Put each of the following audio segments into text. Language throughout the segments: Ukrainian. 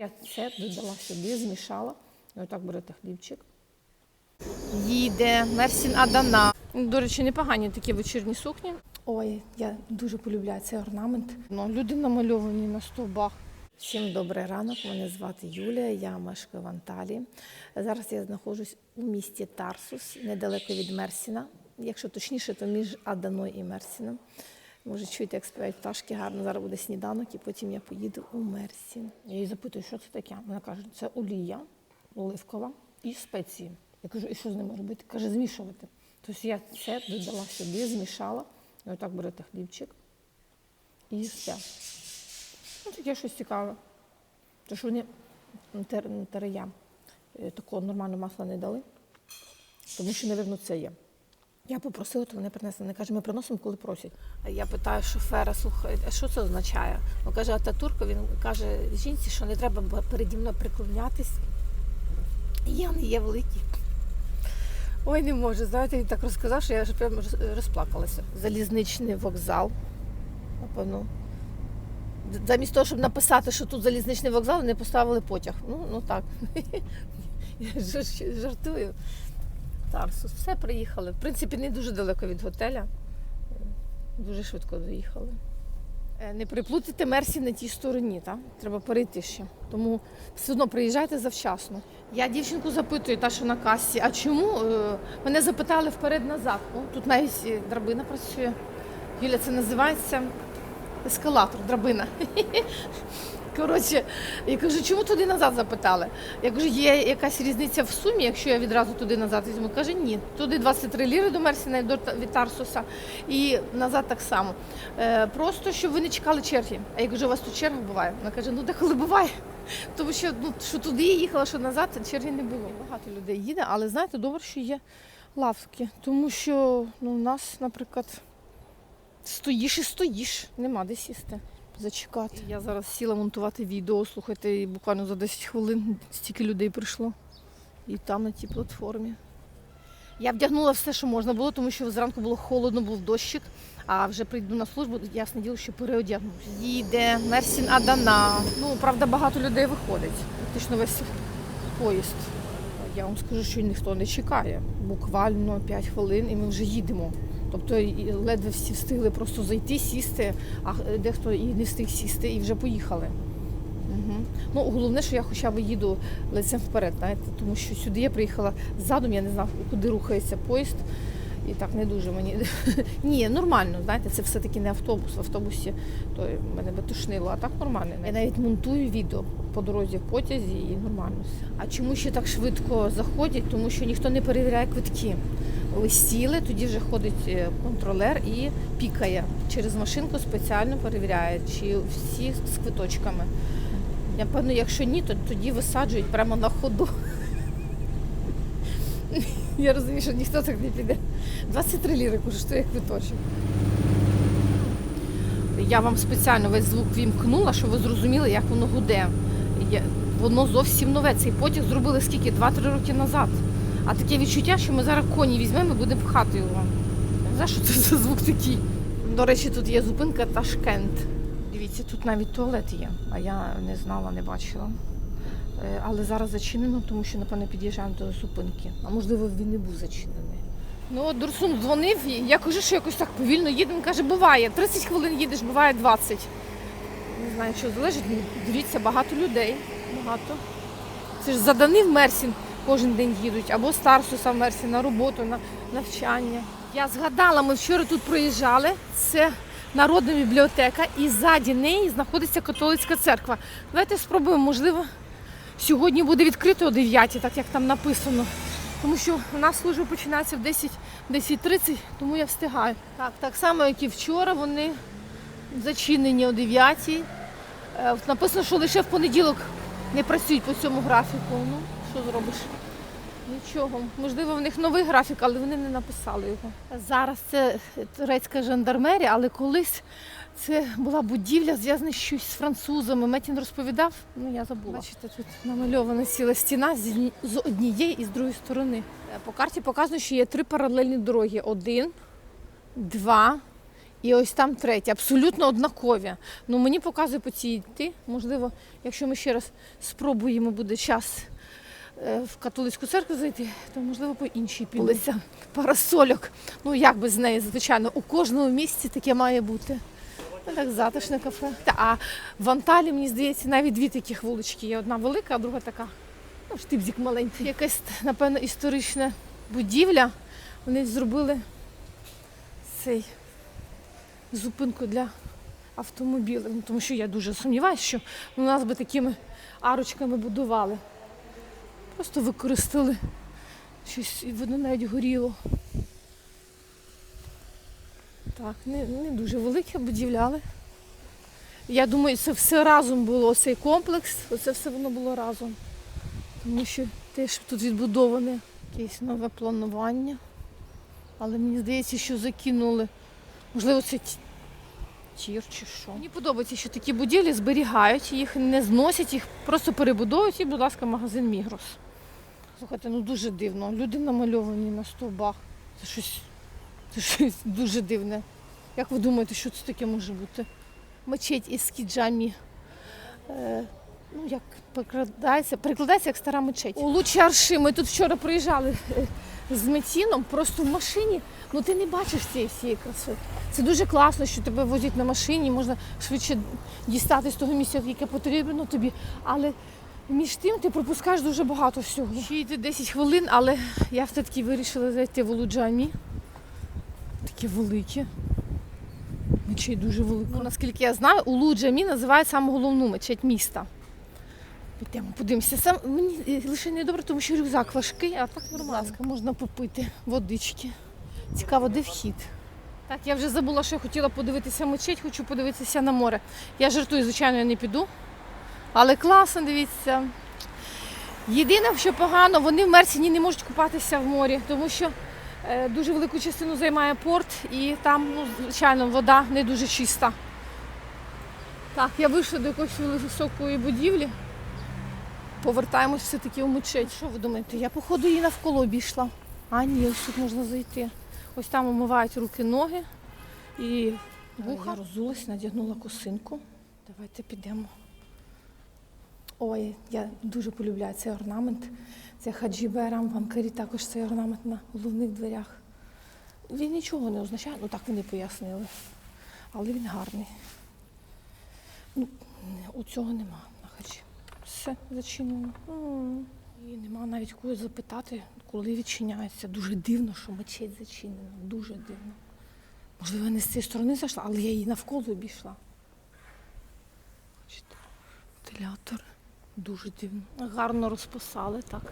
Я це додала сюди, змішала. І отак берете хлібчик. Їде Мерсін Адана. До речі, непогані такі вечірні сукні. Ой, я дуже полюбляю цей орнамент. Ну, люди намальовані на стовбах. Всім добрий ранок. Мене звати Юлія, я мешкаю в Анталії. Зараз я знаходжусь у місті Тарсус, недалеко від Мерсіна. Якщо точніше, то між Аданою і Мерсіном. Може, чуєте, як співають пташки гарно. Зараз буде сніданок, і потім я поїду у Мерсін. Я її запитую, що це таке. Вона каже, це олія оливкова і спеції. Я кажу, і що з ним робити? Каже, змішувати. Тобто я це додала сюди, змішала. І отак берете хлібчик і все. Ну, таке щось цікаве. Тому що вони тер- терея е, такого нормального масла не дали, тому що, напевно, це є. Я попросила, то вони принесли. Вони кажуть, ми приносимо, коли просять. Я питаю шофера, слухай, а що це означає? Він каже, Ататурка, він каже жінці, що не треба переді мною приклонятись. Я не є великий. Ой, не можу. Знаєте, він так розказав, що я вже прямо розплакалася. Залізничний вокзал. Напевно. Замість того, щоб написати, що тут залізничний вокзал, вони поставили потяг. Ну, ну так. Я жартую. Тарсус. Все приїхали. В принципі, не дуже далеко від готеля. Дуже швидко доїхали. Е, Не приплутайте Мерсі на тій стороні, так? треба перейти ще. Тому все одно приїжджайте завчасно. Я дівчинку запитую, та що на касі, а чому? Е, Мене запитали вперед-назад. Тут навіть е, драбина працює. Юля, це називається ескалатор, драбина. Коротше, я кажу, чому туди назад запитали? Я кажу, є якась різниця в сумі, якщо я відразу туди назад візьму. Каже, ні. Туди 23 ліри до Мерсіна і до Тарсуса, і назад так само. Е, просто щоб ви не чекали черги. А я кажу, у вас тут черга буває? Вона каже, ну деколи буває. Тому що ну, що туди я їхала, що назад, черги не було. Багато людей їде, але знаєте, добре, що є лавки. Тому що ну, у нас, наприклад, стоїш і стоїш, нема де сісти. Зачекати. Я зараз сіла монтувати відео, слухайте, і буквально за 10 хвилин стільки людей прийшло. І там на тій платформі. Я вдягнула все, що можна було, тому що зранку було холодно, був дощик, а вже прийду на службу, ясне діло, що переодягнусь. Їде Мерсін Адана. Ну, правда, багато людей виходить. Практично весь поїзд. Я вам скажу, що ніхто не чекає. Буквально 5 хвилин і ми вже їдемо. Тобто ледве всі встигли просто зайти, сісти, а дехто і не встиг сісти і вже поїхали. Угу. Ну, головне, що я хоча б їду лицем вперед, знаєте, тому що сюди я приїхала задом, я не знав, куди рухається поїзд. І так не дуже мені. Ні, нормально, знаєте, це все-таки не автобус. В автобусі то мене би тушнило, а так нормально. Я навіть монтую відео по дорозі в потязі і нормально. А чому ще так швидко заходять? Тому що ніхто не перевіряє квитки. Сіли, тоді вже ходить е, контролер і пікає через машинку спеціально перевіряє, чи всі з квиточками. Я певно, якщо ні, то тоді висаджують прямо на ходу. Я розумію, що ніхто так не піде. 23 ліри коштує квиточок. Я вам спеціально весь звук вімкнула, щоб ви зрозуміли, як воно гуде. Воно зовсім нове. Цей потяг зробили скільки? 2-3 роки назад. А таке відчуття, що ми зараз коні візьмемо і будемо пхати його. Не що це за звук такий. До речі, тут є зупинка Ташкент. Дивіться, тут навіть туалет є, а я не знала, не бачила. Е, Але зараз зачинено, тому що, напевно, під'їжджаємо до зупинки. А можливо, він не був зачинений. Ну, Дурсун дзвонив, і я кажу, що якось так повільно їдемо. Каже, буває, 30 хвилин їдеш, буває 20. Не знаю, що залежить. Ну, Дивіться, багато людей. Багато. Це ж заданий в Мерсін кожен день їдуть, або з Тарсуса в Мерсін на роботу, на навчання. Я згадала, ми вчора тут проїжджали. Це народна бібліотека, і ззаді неї знаходиться католицька церква. Давайте спробуємо, можливо, сьогодні буде відкрито о 9, так як там написано. Тому що у нас служба починається в 10, 10.30, тому я встигаю. Так, так само, як і вчора, вони зачинені о 9. Е, Написано, що лише в понеділок не працюють по цьому графіку. Ну, що зробиш? Нічого. Можливо, в них новий графік, але вони не написали його. Зараз це турецька жандармерія, але колись це була будівля, зв'язана щось з французами. Метін розповідав, ну я забула. Бачите, тут намальована ціла стіна з однієї і з другої сторони. Е, По карті показано, що є три паралельні дороги: один, два І ось там третя, абсолютно однакові. Ну мені показує по цій йти. Можливо, якщо ми ще раз спробуємо, буде час в католицьку церкву зайти, то можливо по іншій підлися. Парасольок. Ну як без неї, звичайно, у кожному місці таке має бути. Ну, Так, затишне кафе. Та, а в Анталі, мені здається, навіть дві таких вулички є. Одна велика, а друга така. Ну, штибзик маленький. Якась, напевно, історична будівля. Вони зробили цей зупинку для автомобілів. Ну, тому що я дуже сумніваюся, що у нас би такими арочками будували. Просто використали щось, і воно навіть горіло. Так, не, не дуже велике будівляли. Я думаю, це все разом було, цей комплекс, оце все воно було разом. Тому що теж тут відбудоване якесь нове планування. Але мені здається, що закинули. Можливо, це тір чи що. Мені подобається, що такі будівлі зберігають, їх не зносять, їх просто перебудовують і, будь ласка, магазин Мігрос. Слухайте, ну дуже дивно. Люди намальовані на стовбах. Це щось, це щось дуже дивне. Як ви думаєте, що це таке може бути? Мечеть із кіджамі. Е, ну, як перекладається, перекладається як стара мечеть. У Лучарши ми тут вчора приїжджали е, з Метіном, просто в машині. Ну ти не бачиш цієї всієї краси. Це дуже класно, що тебе возять на машині, можна швидше дістати з того місця, яке потрібно тобі. Але між тим ти пропускаєш дуже багато всього. Ще йти 10 хвилин, але я все-таки вирішила зайти в Улуджамі. Такі великі. Мечеть дуже велика. Ну, наскільки я знаю, Улуджамі називають саме головну мечеть міста. Підемо, подивимося. Сам мені е, лише не добре, тому що рюкзак важкий, а так нормально. Будь ласка, можна попити водички. Цікаво, де вхід. Так, я вже забула, що я хотіла подивитися мечеть, хочу подивитися на море. Я жартую, звичайно, я не піду. Але класно, дивіться. Єдине, що погано, вони в Мерсіні не можуть купатися в морі, тому що е, дуже велику частину займає порт і там, ну, звичайно, вода не дуже чиста. Так, я вийшла до якоїсь високої будівлі. Повертаємось все-таки у мечеть. Що ви думаєте? Я, походу, її навколо обійшла. А ні, ось тут можна зайти. Ось там омивають руки, ноги і вуха. Я розулась, надягнула косинку. Давайте підемо. Ой, я дуже полюбляю цей орнамент. Це хаджі Байрам в Анкарі також цей орнамент на головних дверях. Він нічого не означає, ну так вони пояснили. Але він гарний. Ну, у цього нема на хаджі. Все зачинено. І нема навіть когось запитати, коли відчиняється. Дуже дивно, що мечеть зачинена. Дуже дивно. Можливо, не з цієї сторони зайшла, але я її навколо обійшла. Бачите, вентилятор. Дуже дивно. Гарно розписали, так.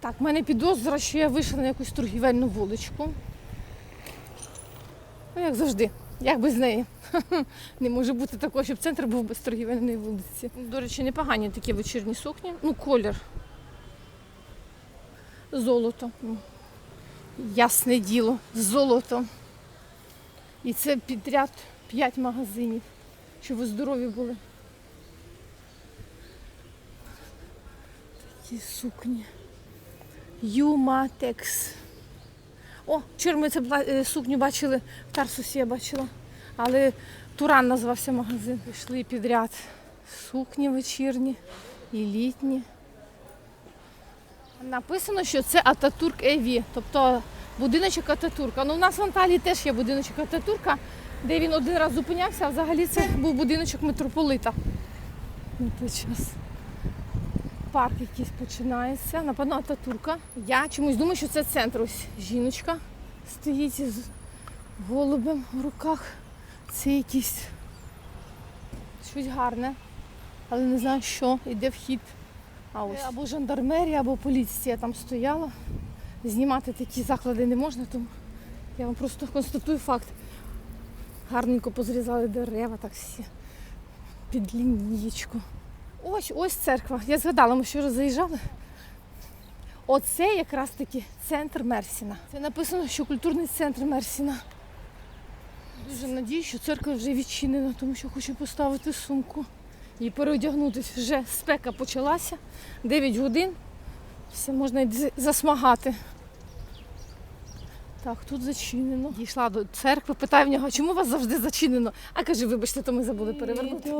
Так, в мене підозра, що я вийшла на якусь торгівельну вуличку. Ну, як завжди, як без неї. Не може бути такого, щоб центр був без торгівельної вулиці. До речі, непогані такі вечірні сукні. Ну, колір. Золото. Ясне діло, золото. І це підряд 5 магазинів, щоб ви здорові були. Такі сукні. Юматекс. О, вчора ми бла- е, сукню бачили, в Тарсусі я бачила. Але Туран назвався магазин. Пішли підряд. Сукні вечірні і літні. Написано, що це Ататурк Еві, тобто будиночок Ататурка. Ну, у нас в Анталії теж є будиночок Ататурка, де він один раз зупинявся, а взагалі це був будиночок митрополита. На той час. Парк якийсь починається, напевно, Ататурка. Я чомусь думаю, що це центр. Ось жіночка стоїть із голубем в руках. Це якийсь щось гарне, але не знаю що, іде вхід. А ось або жандармерія, або поліція там стояла. Знімати такі заклади не можна, тому я вам просто констатую факт. Гарненько позрізали дерева, так всі під лінієчку. Ось ось церква. Я згадала, ми вчора заїжджали. Оце якраз таки центр Мерсіна. Це написано, що культурний центр Мерсіна. Дуже надію, що церква вже відчинена, тому що хочу поставити сумку і переодягнутися. Вже спека почалася. 9 годин. Все можна засмагати. Так, тут зачинено. Дійшла до церкви, питаю в нього, чому у вас завжди зачинено? А каже, вибачте, то ми забули перевернути.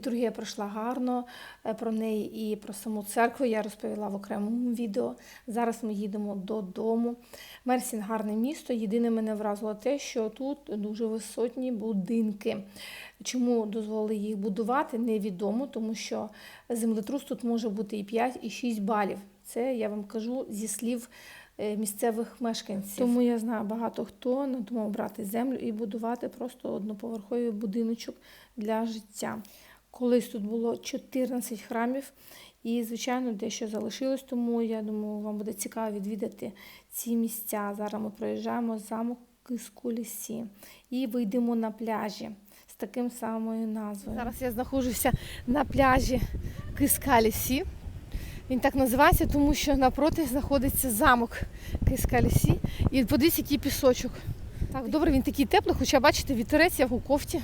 Літургія пройшла гарно. Е, Про неї і про саму церкву я розповіла в окремому відео. Зараз ми їдемо додому. Мерсін гарне місто. Єдине мене вразило те, що тут дуже висотні будинки. Чому дозволили їх будувати, невідомо, тому що землетрус тут може бути і 5, і 6 балів. Це я вам кажу зі слів е, місцевих мешканців. Тому я знаю багато хто надумав брати землю і будувати просто одноповерховий будиночок для життя. Колись тут було 14 храмів, і, звичайно, дещо залишилось, тому я думаю, вам буде цікаво відвідати ці місця. Зараз ми проїжджаємо замок Кискулісі і вийдемо на пляжі з таким самою назвою. Зараз я знаходжуся на пляжі Кискалісі. Він так називається, тому що напроти знаходиться замок Кискалісі. І подивіться, який пісочок. Так, добре, він такий теплий, хоча бачите, вітерець, я в кофті.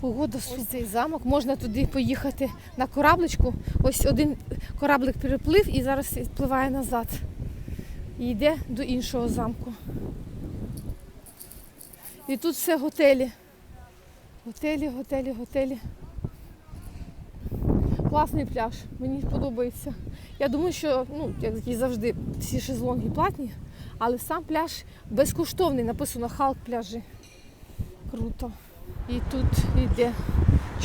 Погода Ось цей замок. Можна туди поїхати на корабличку. Ось один кораблик переплив і зараз впливає назад. І йде до іншого замку. І тут все готелі. Готелі, готелі, готелі. Класний пляж, мені подобається. Я думаю, що, ну, як і завжди, всі шезлонги платні, але сам пляж безкоштовний, написано Халк пляжі. Круто. І тут йде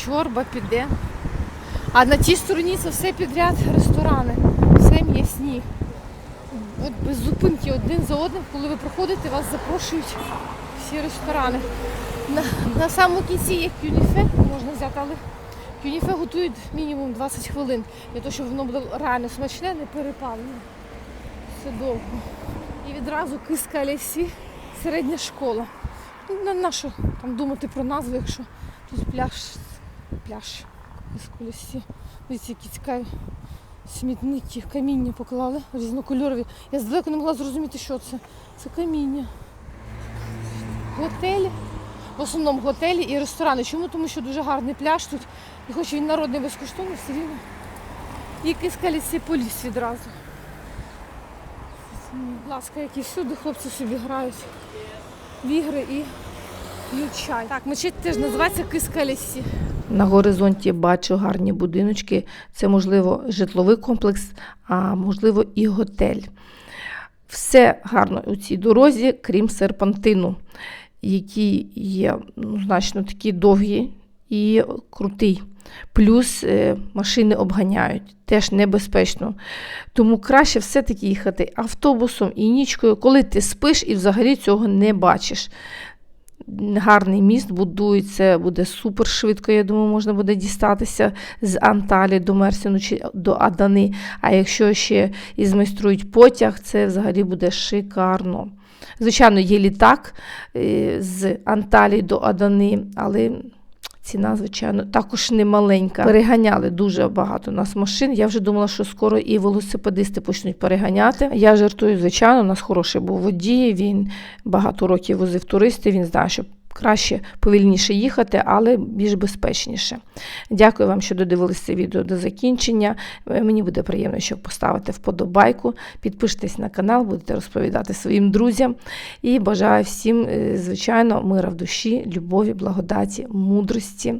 чорба піде. А на тій стороні це все підряд ресторани, все м'ясні. От без зупинки один за одним, коли ви проходите, вас запрошують всі ресторани. На, на самому кінці є кюніфе, можна взяти, але кюніфе готують мінімум 20 хвилин для того, щоб воно було реально смачне, не перепалене. Все довго. І відразу киска лісі, середня школа. Ну, На нащо там думати про назву, якщо тут пляж, пляж киска лісі. Дивіться, які цікаві смітники, каміння поклали різнокольорові. Я здалеку не могла зрозуміти, що це. Це каміння. Готелі. В основному готелі і ресторани. Чому? Тому що дуже гарний пляж тут. І хоч він народний безкоштовний, все рівно. І кискаліці поліс відразу. Будь ласка, які всюди хлопці собі грають в ігри і п'ють чай. Так, мечеть теж називається Кискалісі. На горизонті бачу гарні будиночки. Це, можливо, житловий комплекс, а можливо, і готель. Все гарно у цій дорозі, крім серпантину, який є ну, значно такий довгий і крутий. Плюс е, машини обганяють, теж небезпечно. Тому краще все-таки їхати автобусом і нічкою, коли ти спиш і взагалі цього не бачиш. Гарний міст будується, буде супер швидко. Я думаю, можна буде дістатися з Анталі до Мерсіну чи до Адани. А якщо ще і змайструють потяг, це взагалі буде шикарно. Звичайно, є літак е, з Анталії до Адани, але ціна, звичайно, також не маленька. Переганяли дуже багато нас машин. Я вже думала, що скоро і велосипедисти почнуть переганяти. Я жартую, звичайно, у нас хороший був водій, він багато років возив туристів, він знає, що краще повільніше їхати, але більш безпечніше. Дякую вам, що додивилися це відео до закінчення. Е, Мені буде приємно, що поставите вподобайку, підпишитесь на канал, будете розповідати своїм друзям. І бажаю всім, е, звичайно, мира в душі, любові, благодаті, мудрості.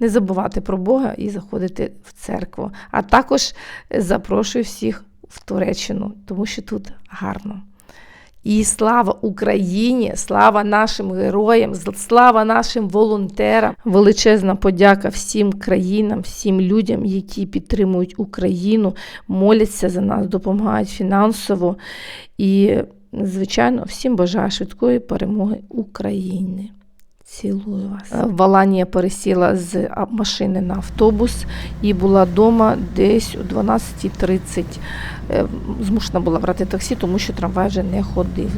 Не забувати про Бога і заходити в церкву. А також е, запрошую всіх в Туреччину, тому що тут гарно. І слава Україні, слава нашим героям, слава нашим волонтерам. Величезна подяка всім країнам, всім людям, які підтримують Україну, моляться за нас, допомагають фінансово. І, звичайно, всім бажаю швидкої перемоги України. Цілую вас. Валанія пересіла з машини на автобус і була вдома десь о 12.30. Е, Змушена була брати таксі, тому що трамвай вже не ходив.